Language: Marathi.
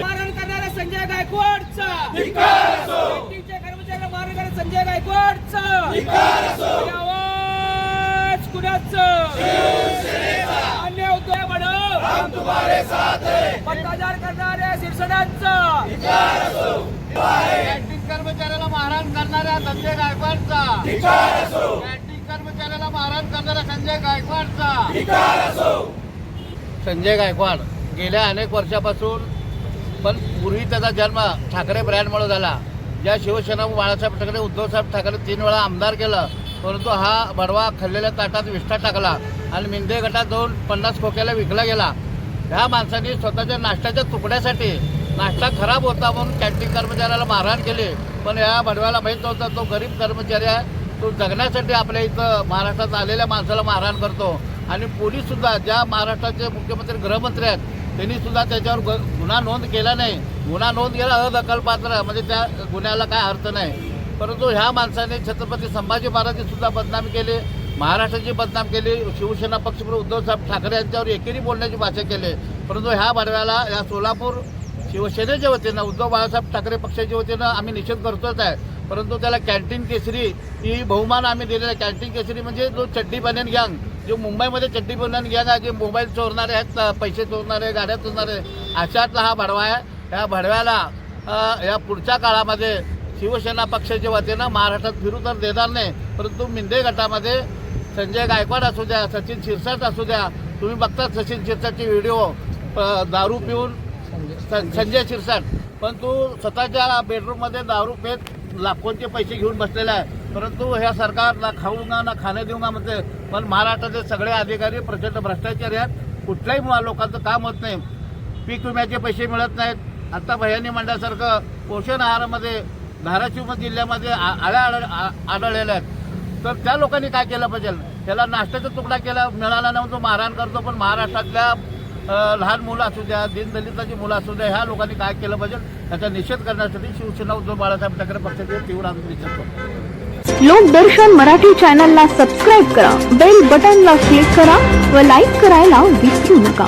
मारण करणाऱ्या संजय गायकवाडचा कर्मचाऱ्याला मारण करणाऱ्या संजय गायकवाडचा आवाज कुणाचं अन्य उद्धव बडव करणाऱ्या शिरसडांचा कर्मचाऱ्याला मारहाण करणाऱ्या संजय गायकवाडचा. कॅन्टीन कर्मचाऱ्याला मारहाण करणाऱ्या संजय गायकवाडचा. संजय गायकवाड गेल्या अनेक वर्षापासून पण पूर्वी त्याचा जन्म ठाकरे ब्रँडमुळे झाला. ज्या शिवसेना बाळासाहेब ठाकरे उद्धवसाहेब ठाकरे तीन वेळा आमदार केलं परंतु हा बडवा खाल्लेल्या ताटात विष्ठा टाकला आणि मिंदे गटात जाऊन पन्नास खोक्याला विकला गेला. ह्या माणसांनी स्वतःच्या नाश्त्याच्या तुकड्यासाठी नाश्ता खराब होता म्हणून कॅन्टीन कर्मचाऱ्याला मारहाण केली. पण या बडव्याला माहीत नव्हतं तो गरीब कर्मचारी आहे. तो जगण्यासाठी आपल्या इथं महाराष्ट्रात आलेल्या माणसाला मारहाण करतो. आणि पोलीससुद्धा ज्या महाराष्ट्राचे मुख्यमंत्री गृहमंत्री आहेत त्यांनी सुद्धा त्याच्यावर ग- गुन्हा नोंद केला नाही. गुन्हा नोंद केला अदखलपात्र म्हणजे त्या गुन्ह्याला काय अर्थ नाही. परंतु ह्या माणसाने छत्रपती संभाजी महाराजांची सुद्धा बदनामी केली. महाराष्ट्राची बदनाम केली. शिवसेना पक्षप्रमुख उद्धवसाहेब ठाकरे यांच्यावर एकेरी बोलण्याची भाषा केली. परंतु ह्या बडव्याला या सोलापूर शिवसेनेच्या वतीनं उद्धव बाळासाहेब ठाकरे पक्षाच्या वतीनं आम्ही निषेध करतोच आहे. परंतु त्याला कॅन्टीन केसरी ही बहुमान आम्ही दिलेला आहे. कॅन्टीन केसरी म्हणजे जो चड्डी बनेन गँग जो मुंबईमध्ये चड्डी बनेन गँग आहे जे मोबाईल चोरणारे आहेत पैसे चोरणारे गाड्या चोरणारे अशातला हा भडवा आहे. या भडव्याला या पुढच्या काळामध्ये शिवसेना पक्षाच्या वतीनं महाराष्ट्रात फिरू तर देणार नाही. परंतु मिंदे गटामध्ये संजय गायकवाड असू द्या सचिन शिरसाट असू द्या तुम्ही बघता सचिन शिरसाटचे व्हिडिओ दारू पिऊन संजय शिरसाट. पण तू स्वतःच्या बेडरूममध्ये दारू पेत लाखोंचे पैसे घेऊन बसलेला आहे. परंतु ह्या सरकार ना खाऊंगा ना खाणे देऊंगा म्हणते पण महाराष्ट्राचे सगळे अधिकारी प्रचंड भ्रष्टाचारी आहेत. कुठल्याही लोकांचं काम होत नाही. पीक विम्याचे पैसे मिळत नाहीत. आता भयानी म्हणल्यासारखं पोषण आहारामध्ये धाराशिव जिल्ह्यामध्ये आ- आळ्या आढळ- आ- आढळलेल्या आहेत. तर त्या लोकांनी काय केलं पाहिजे? त्याला नाश्त्याचा तुकडा केला मिळाला नाही तो मारहाण करतो. पण महाराष्ट्रातल्या लहान मुलं असू द्या दीनदलिताची मुलं असू द्या ह्या लोकांनी काय केलं पाहिजे? त्याचा निषेध करण्यासाठी शिवसेना उद्धव बाळासाहेब ठाकरे पक्षाचे तीव्र आम्ही निषेध करतो लोकदर्शन मराठी चॅनलला सबस्क्राईब करा बेल बटनला क्लिक करा व लाईक करायला विसरू नका.